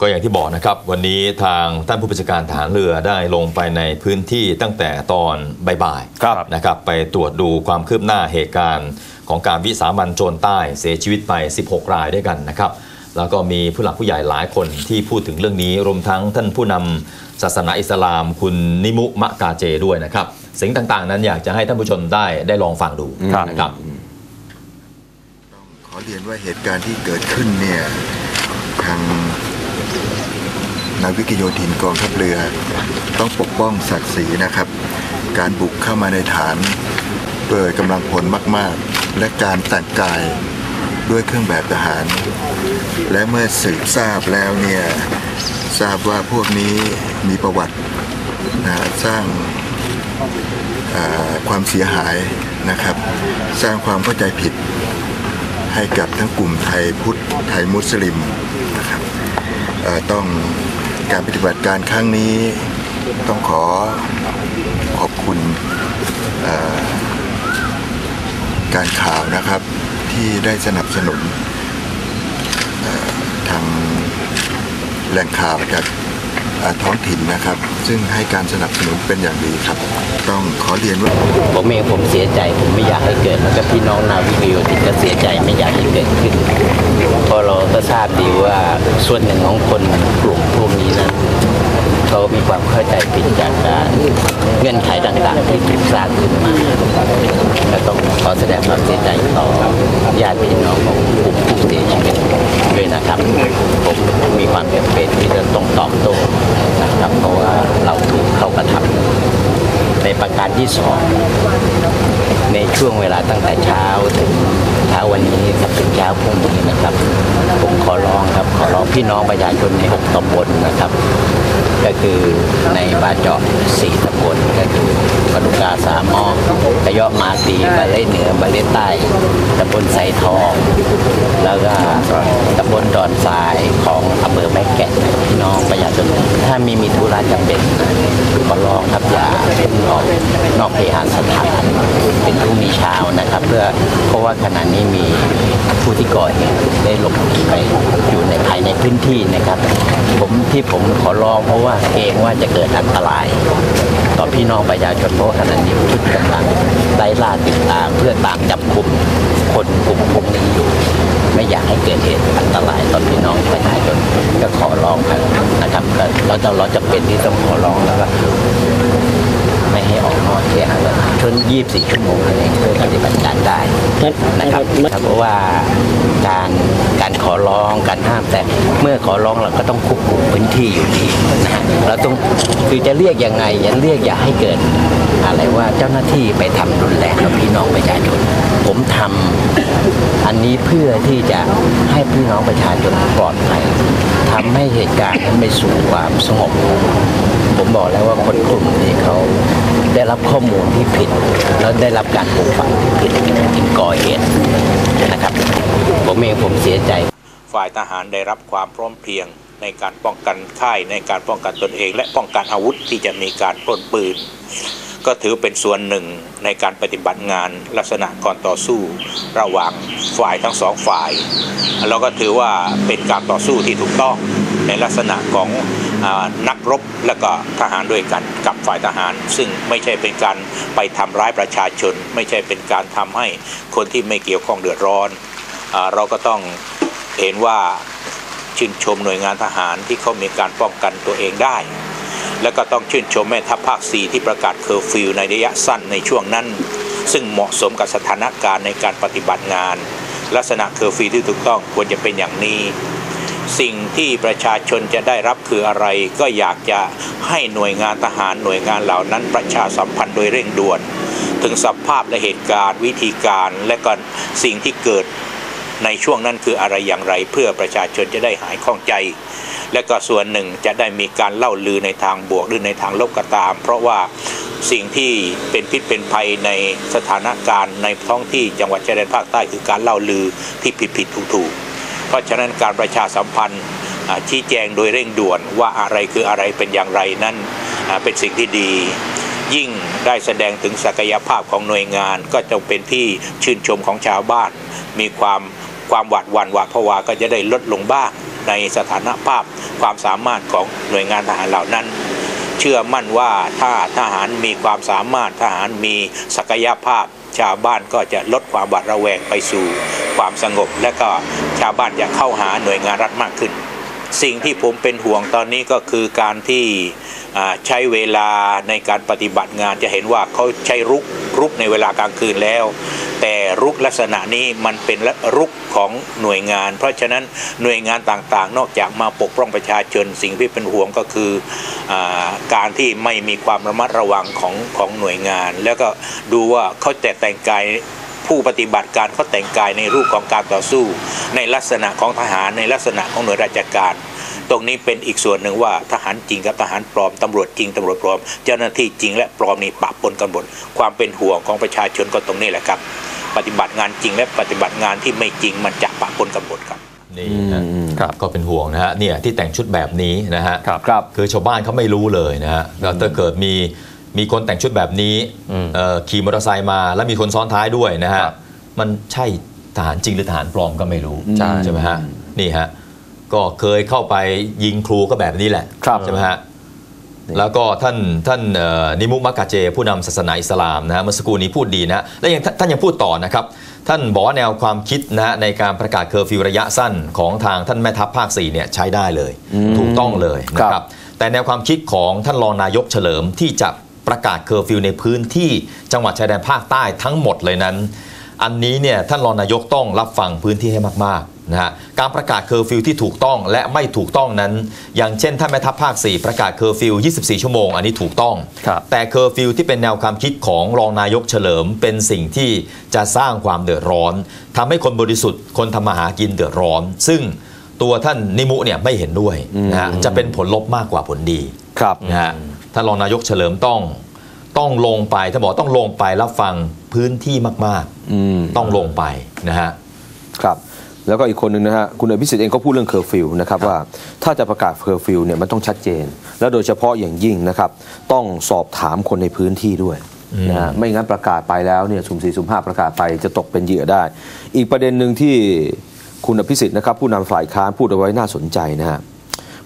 ก็อย่างที่บอกนะครับ วันนี้ทางท่านผู้บัญชาการฐานเรือได้ลงไปในพื้นที่ตั้งแต่ตอนบ่ายครับๆนะครับ ไปตรวจดูความคืบหน้าเหตุการณ์ ของการวิสามันโจรใต้เสียชีวิตไป 16 รายด้วยกันนะครับ แล้วก็มีผู้หลักผู้ใหญ่หลายคนที่พูดถึงเรื่องนี้รวมทั้งท่านผู้นำศาสนาอิสลาม คุณนิมุมะกาเจด้วยนะครับสิ่งต่างๆ นั้นอยากจะให้ท่านผู้ชมได้ได้ลองฟังดูครับนะครับขอเรียนว่าเหตุการณ์ที่เกิดขึ้นเนี่ยทาง นาวิกโยธินกองทัพเรือ ต้องปกป้องศักดิ์ศรีนะครับ การบุกเข้ามาในฐานด้วยกำลังพลมาก ๆ และการแต่งกายด้วยเครื่องแบบทหาร และเมื่อสืบทราบแล้วเนี่ยทราบว่าพวกนี้มีประวัตินะสร้างความเสียหายนะครับ สร้างความเข้าใจผิดให้กับทั้งกลุ่มไทยพุทธไทยมุสลิมนะครับต้อง การปฏิบัติการครั้งนี้ต้องขอขอบคุณการข่าวนะครับที่ได้สนับสนุนทางแหล่งข่าวจาก ท้องถิ่นนะครับ ซึ่งให้การสนับสนุนเป็นอย่างดีครับ ต้องขอเรียนว่าผมเองผมเสียใจผมไม่อยากให้เกิดแล้วก็พี่น้องนาวิกโยธินก็เสียใจไม่อยากให้เกิดขึ้นเพราะเราก็ทราบดีว่าส่วนหนึ่งของคนกลุ่มพวกนี้นะเขามีความเข้าใจผิดจากการเงื่อนไขต่างๆ ที่ถูกสร้างขึ้นมาและต้องขอแสดงความเสียใจต่อญาติพี่น้องของกลุ่มผู้เสียชีวิต ด้วยนะครับ ผมมีความจำเป็นที่จะต้องตอบโต้นะครับเพราะว่าเราถูกเข้ากระทำในประการที่สองในช่วงเวลาตั้งแต่เช้าถึงเช้าวันนี้กับถึงเช้าพรุ่งนี้นะครับ ผมขอร้องครับขอร้องพี่น้องประชาชนในหกตำบลนะครับ ก็คือในบ้านเจาะสี่ตำบลก็คือปนุกาสามหม้อกระยาะมาตีบาเล่เหนือบาเล่ใต้ตำบลไสทอง แล้วก็ตำบลดอนทรายของอำเภอแม่แกะพี่น้องประชาชนถ้ามีมีธุระจำเป็นขอร้องครับอย่าเป็นออกนอกเคหสถานเป็นพรุ่งนี้เช้านะครับ เพื่อเพราะว่าขณะนี้มีผู้ที่ก่อเหตุได้หลบหนีไปอยู่ายในพื้นที่นะครับ ผมที่ผมขอร้องเพราะว่าเกรงว่าจะเกิดอันตราย ต่อพี่น้องประชาชนเพราะขณะนี้ชุดกำลังไล่ล่าติดตามเพื่อตามจับกลุ่มคนกลุ่มพวกนี้อยู่ ไม่อยากให้เกิดเหตุอันตรายต่อพี่น้องประชาชนก็ขอร้องกันนะครับก็เราจะเราจะเป็นที่ต้องขอร้องแล้วก็ ออกนอกเคหสถานชน 24 ชั่วโมงนั่นเองเพื่อปฏิบัติการได้นะครับเพราะว่าการการขอร้องการห้ามแต่เมื่อขอร้องเราก็ต้องควบคุมพื้นที่อยู่ดีนะฮะเราต้องคือจะเรียกยังไงอย่าเรียกอย่าให้เกิดอะไรว่าเจ้าหน้าที่ไปทำรุนแรงกับพี่น้องประชาชนผมทำอันนี้เพื่อที่จะให้พี่น้องประชาชนปลอดภัยทำให้เหตุการณ์นั้นไปสู่ความสงบ ผมบอกแล้วว่าคนกลุ่มนี้เขาไได้รับข้อมูลที่ผิด แล้วได้รับการปลูกฝังที่ผิดจึงก่อเหตุนะครับ ผมเองผมเสียใจ ฝ่ายทหารได้รับความพร้อมเพรียงในการป้องกันค่ายในการป้องกันตนเอง และป้องกันอาวุธที่จะมีการปล้นปืน ก็ถือเป็นส่วนหนึ่งในการปฏิบัติงานลักษณะก่อนต่อสู้ระหว่างฝ่ายทั้งสองฝ่ายเราก็ถือว่าเป็นการต่อสู้ที่ถูกต้อง ในลักษณะของอนักรบและก็ทหารด้วยกันกับฝ่ายทหาร ซึ่งไม่ใช่เป็นการไปทำร้ายประชาชน ไม่ใช่เป็นการทำให้คนที่ไม่เกี่ยวข้องเดือดร้อนอเราก็ต้องเห็นว่าชื่นชมหน่วยงานทหารที่เขามีการป้องกันตัวเองได้ และก็ต้องชื่นชมแม่ทัพภาค 4 ที่ประกาศเคอร์ฟิวในระยะสั้นในช่วงนั้น ซึ่งเหมาะสมกับสถานการณ์ในการปฏิบัติงาน ลักษณะเคอร์ฟิวที่ถูกต้องควรจะเป็นอย่างนี้ สิ่งที่ประชาชนจะได้รับคืออะไร ก็อยากจะให้หน่วยงานทหารหน่วยงานเหล่านั้นประชาสัมพันธ์โดยเร่งด่วน ถึงสภาพและเหตุการณ์วิธีการและก็สิ่งที่เกิดในช่วงนั้นคืออะไรอย่างไร เพื่อประชาชนจะได้หายข้องใจ และก็ส่วนหนึ่งจะได้มีการเล่าลือในทางบวกหรือในทางลบก็ตาม เพราะว่าสิ่งที่เป็นพิษเป็นภัยในสถานการณ์ในท้องที่จังหวัดชายแดนภาคใต้คือการเล่าลือที่ผิดผิดถูกถูกๆ เพราะฉะนั้นการประชาสัมพันธ์ชี้แจงโดยเร่งด่วนว่าอะไรคืออะไรเป็นอย่างไรนั้นเป็นสิ่งที่ดี ยิ่งได้แสดงถึงศักยภาพของหน่วยงาน ก็จะเป็นที่ชื่นชมของชาวบ้าน มีความความหวาดหวั่นหวาดผวาก็จะได้ลดลงบ้างในสถานภาพความสามารถของหน่วยงานทหารเหล่านั้น เชื่อมั่นว่าถ้าทหารมีความสามารถทหารมีศักยภาพ ชาวบ้านก็จะลดความหวาดระแวงไปสู่ความสงบ และก็ชาวบ้านจะเข้าหาหน่วยงานรัฐมากขึ้น สิ่งที่ผมเป็นห่วงตอนนี้ก็คือการที่ใช้เวลาในการปฏิบัติงานจะเห็นว่าเขาใช้รุกรุกในเวลากลางคืนแล้ว แต่รุกลักษณะนี้มันเป็นรุกของหน่วยงาน เพราะฉะนั้นหน่วยงานต่างๆ นอกจากมาปกป้องประชาชนสิ่งที่เป็นห่วงก็คืออการที่ไม่มีความระมัดระวังของของหน่วยงาน แล้วก็ดูว่าเขาแต่แต่งกายผู้ปฏิบัติการเขาแต่งกายในรูปของการต่อสู้ ในลักษณะของทหารในลักษณะของหน่วยราชการตรงนี้เป็นอีกส่วนหนึ่งว่าทหารจริงกับทหารปลอมตำรวจจริงตำรวจปลอม เจ้าหน้าที่จริงและปลอมนี่ปะปนกันหมดความเป็นห่วงของประชาชนก็ตรงนี้แหละครับ ปฏิบัติงานจริงและปฏิบัติงานที่ไม่จริงมันจะปะปนกันหมดครับนี่นะอืมครับก็เป็นห่วงนะฮะเนี่ยที่แต่งชุดแบบนี้นะฮะครับครับคือชาวบ้านเขาไม่รู้เลยนะฮะแล้วถ้าเกิดมีมีคนแต่งชุดแบบนี้อืมเอ่อขี่มอเตอร์ไซค์มา แล้วมีคนซ้อนท้ายด้วยนะฮะครับมันใช่ทหารจริงหรือทหารปลอมก็ไม่รู้ใช่ใช่ไหมฮะนี่ฮะก็เคยเข้าไปยิงครูก็แบบนี้แหละครับใช่ไหมฮะ แล้วก็ท่านท่านเอ่อนิมุมักกะเจ ผู้นำศาสนาอิสลามนะฮะเมื่อสักครู่นี้พูดดีนะฮะและยังท่านยังพูดต่อนะครับ ท่านบอกว่าแนวความคิดนะฮะในการประกาศเคอร์ฟิวระยะสั้นของทางท่านแม่ทัพภาค4เนี่ยใช้ได้เลย ถูกต้องเลยนะคครัรับบแต่แนวความคิดของท่านรองนายกเฉลิมที่จะประกาศเคอร์ฟิวในพื้นที่จังหวัดชายแดนภาคใต้ทั้งหมดเลยนั้น อันนี้เนี่ยท่านรองนายกต้องรับฟังพื้นที่ให้มากๆนะฮะการประกาศเคอร์ฟิวที่ถูกต้องและไม่ถูกต้องนั้น อย่างเช่นท่านแม่ทัพภาค 4 ประกาศเคอร์ฟิว 24 ชั่วโมง อันนี้ถูกต้องครับแต่เคอร์ฟิวที่เป็นแนวความคิดของรองนายกเฉลิมเป็นสิ่งที่จะสร้างความเดือดร้อนทำให้คนบริสุทธิ์คนทำมาหากินเดือดร้อน ซึ่งตัวท่านนิมุเนี่ยไม่เห็นด้วยนะฮะจะเป็นผลลบมากกว่าผลดีครับนะฮะท่านรองนายกเฉลิมต้องต้องลงไปท่านบอกต้องลงไปรับฟัง พื้นที่มากอืมๆต้องลงไปนะฮะครับแล้วก็อีกคนหนึ่งนะฮะคุณอภิสิทธิ์เองก็พูดเรื่องเคอร์ฟิวนะครับว่าถ้าจะประกาศเคอร์ฟิวเนี่ยมันต้องชัดเจน แล้วโดยเฉพาะอย่างยิ่งนะครับต้องสอบถามคนในพื้นที่ด้วยนะฮะไม่งั้นประกาศไปแล้วเนี่ยสุ่มสี่สุ่มห้าประกาศไปจะตกเป็นเหยื่อได้ อีกประเด็นหนึ่งที่คุณอภิสิทธิ์นะครับผู้นำฝ่ายค้านพูดเอาไว้น่าสนใจนะฮะ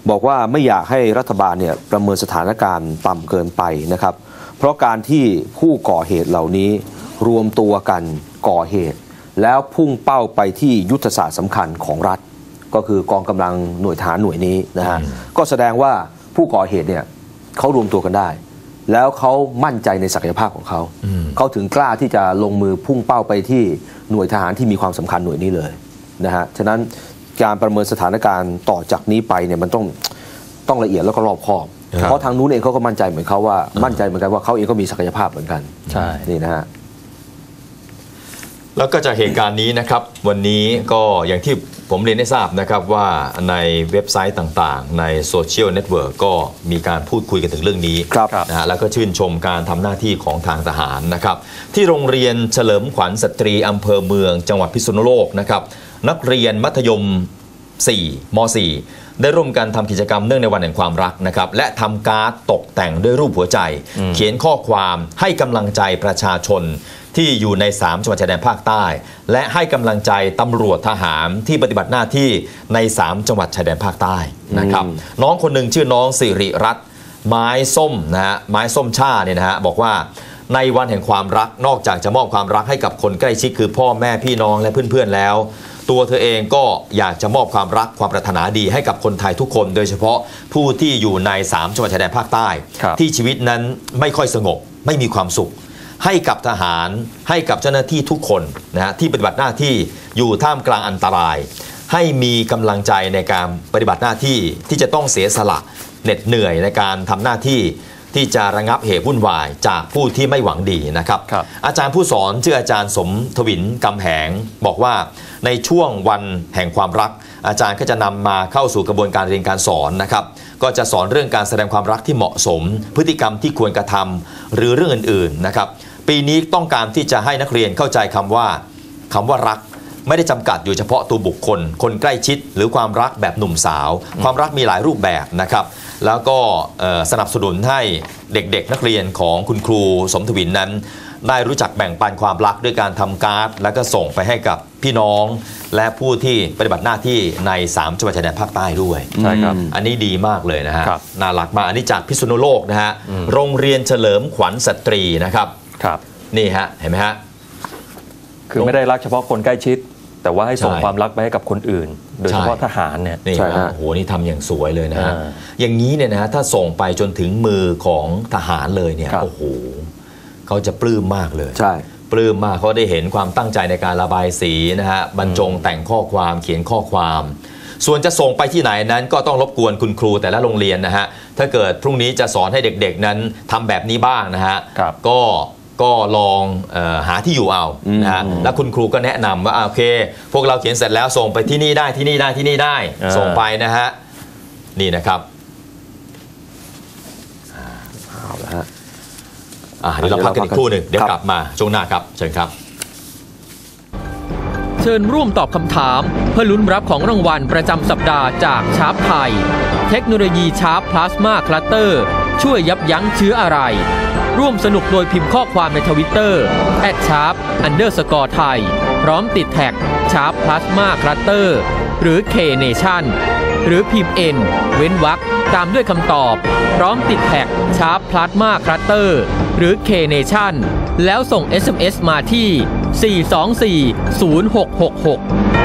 บอกว่าไม่อยากให้รัฐบาลเนี่ยประเมินสถานการณ์ต่ำเกินไปนะครับ เพราะการที่ผู้ก่อเหตุเหล่านี้ รวมตัวกันก่อเหตุ แล้วพุ่งเป้าไปที่ยุทธศาสตร์สำคัญของรัฐ ก็คือกองกำลังหน่วยทหารหน่วยนี้นะฮะก็แสดงว่าผู้ก่อเหตุเนี่ยเขารวมตัวกันได้ แล้วเขามั่นใจในศักยภาพของเขาอืมเขาถึงกล้าที่จะลงมือพุ่งเป้าไปที่หน่วยทหารที่มีความสำคัญหน่วยนี้เลยนะฮะฉะนั้นการประเมินสถานการณ์ต่อจากนี้ไปเนี่ยมันต้องต้องละเอียดแล้วก็รอบคอบครับเพราะทางนู้นเองเขาก็มั่นใจเหมือนเขาว่ามั่นใจเหมือนกันว่าเขาเองก็มีศักยภาพเหมือนกัน ใช่ นี่นะฮะ แล้วก็จากเหตุการณ์นี้นะครับ วันนี้ก็อย่างที่ผมเรียนให้ทราบนะครับว่าในเว็บไซต์ต่างๆ ในโซเชียลเน็ตเวิร์กก็มีการพูดคุยกันถึงเรื่องนี้ครับนะฮะแล้วก็ชื่นชมการทำหน้าที่ของทางทหารนะครับ ที่โรงเรียนเฉลิมขวัญสตรีอำเภอเมือง จังหวัดพิษณุโลกนะครับ นักเรียนมัธยม 4ม .4 ได้ร่วมกันทำกิจกรรมเนื่องในวันแห่งความรักนะครับ และทำการ์ดตกแต่งด้วยรูปหัวใจ เขียนข้อความให้กำลังใจประชาชน ที่อยู่ใน 3 จังหวัดชายแดนภาคใต้ และให้กำลังใจตำรวจทหารที่ปฏิบัติหน้าที่ใน 3 จังหวัดชายแดนภาคใต้นะครับน้องคนหนึ่งชื่อน้องสิริรัตน์ไม้ส้มนะฮะไม้ส้มชาเนี่ยนะฮะบอกว่าในวันแห่งความรักนอกจากจะมอบความรักให้กับคนใกล้ชิดคือพ่อแม่พี่น้องและเพื่อนๆแล้ว ตัวเธอเองก็อยากจะมอบความรักความปรารถนาดีให้กับคนไทยทุกคน โดยเฉพาะผู้ที่อยู่ใน3จังหวัดชายแดนภาคใต้ครับที่ชีวิตนั้นไม่ค่อยสงบไม่มีความสุข ให้กับทหารให้กับเจ้าหน้าที่ทุกคนนะฮะที่ปฏิบัติหน้าที่อยู่ท่ามกลางอันตราย ให้มีกำลังใจในการปฏิบัติหน้าที่ที่จะต้องเสียสละเหน็ดเหนื่อยในการทำหน้าที่ที่จะระงับเหตุวุ่นวายจากผู้ที่ไม่หวังดีนะครับครับอาจารย์ผู้สอนชื่ออาจารย์สมทวินกำแหง บอกว่าในช่วงวันแห่งความรัก อาจารย์ก็จะนำมาเข้าสู่กระบวนการเรียนการสอนนะครับ ก็จะสอนเรื่องการแสดงความรักที่เหมาะสม พฤติกรรมที่ควรกระทำหรือเรื่องอื่นๆนะครับ ปีนี้ต้องการที่จะให้นักเรียนเข้าใจคำว่าคำว่ารักไม่ได้จำกัดอยู่เฉพาะตัวบุคคล คนใกล้ชิด หรือความรักแบบหนุ่มสาว ความรักมีหลายรูปแบบนะครับ แล้วก็เอ่อสนับสนุนให้เด็กๆ นักเรียนของคุณครูสมทวินนั้น ได้รู้จักแบ่งปันความรักด้วยการทำการ์ด แล้วก็ส่งไปให้กับพี่น้อง และผู้ที่ปฏิบัติหน้าที่ใน 3 จังหวัดชายแดนภาคใต้ด้วยใช่ครับอันนี้ดีมากเลยนะฮะครับน่ารักมากอันนี้จากพิษณุโลกนะฮะโรงเรียนเฉลิมขวัญสตรีนะครับ ครับนี่ฮะเห็นไหมฮะ คือไม่ได้รักเฉพาะคนใกล้ชิด แต่ว่าให้ส่งใช่ ความรักไปให้กับคนอื่น โดยเฉพาะใช่ทหารเนี่ย นี่ใช่ฮะฮะ โอ้โหนี่ทำอย่างสวยเลยนะฮะอ่าอย่างนี้เนี่ยนะฮะถ้าส่งไปจนถึงมือของทหารเลยเนี่ยครับ โอ้โหเขาจะปลื้มมากเลย ใช่ ปลื้มมากเขาได้เห็นความตั้งใจในการระบายสีนะฮะบรรจงแต่งข้อความเขียนข้อความ ส่วนจะส่งไปที่ไหนนั้นก็ต้องรบกวนคุณครูแต่ละโรงเรียนนะฮะถ้าเกิดพรุ่งนี้จะสอนให้เด็กๆนั้นทำแบบนี้บ้างนะฮะครับ ก็ ก็ลองเออหาที่อยู่เอานะฮะแล้วคุณครูก็แนะนำว่าอ่าโอเค พวกเราเขียนเสร็จแล้วส่งไปที่นี่ได้ที่นี่ได้ที่นี่ได้อ่าส่งไปนะฮะนี่นะครับเอาละฮะอะเดี๋ยวเราพักกันอีกครู่หนึ่งเดี๋ยวครับกลับมาช่วงหน้าครับ เชิญครับ เชิญร่วมตอบคำถาม เพื่อลุ้นรับของรางวัลประจำสัปดาห์จากชาร์ปไทย เทคโนโลยีชาร์ปพลาสมาคลัตเตอร์ ช่วยยับยั้งเชื้ออะไร ร่วมสนุกโดยพิมพ์ข้อความในทวิตเตอร์แอดชาร์ปอันเดอร์สกอร์ไทยพร้อมติดแท็กชาร์ปพลาสมาคลัตเตอร์หรือ K Nation หรือพิมพ์ N เว้นวรรคตามด้วยคำตอบ พร้อมติดแท็กชาร์ปพลาสมาคลัตเตอร์หรือ K Nation แล้วส่ง SMS มาที่ 424 0666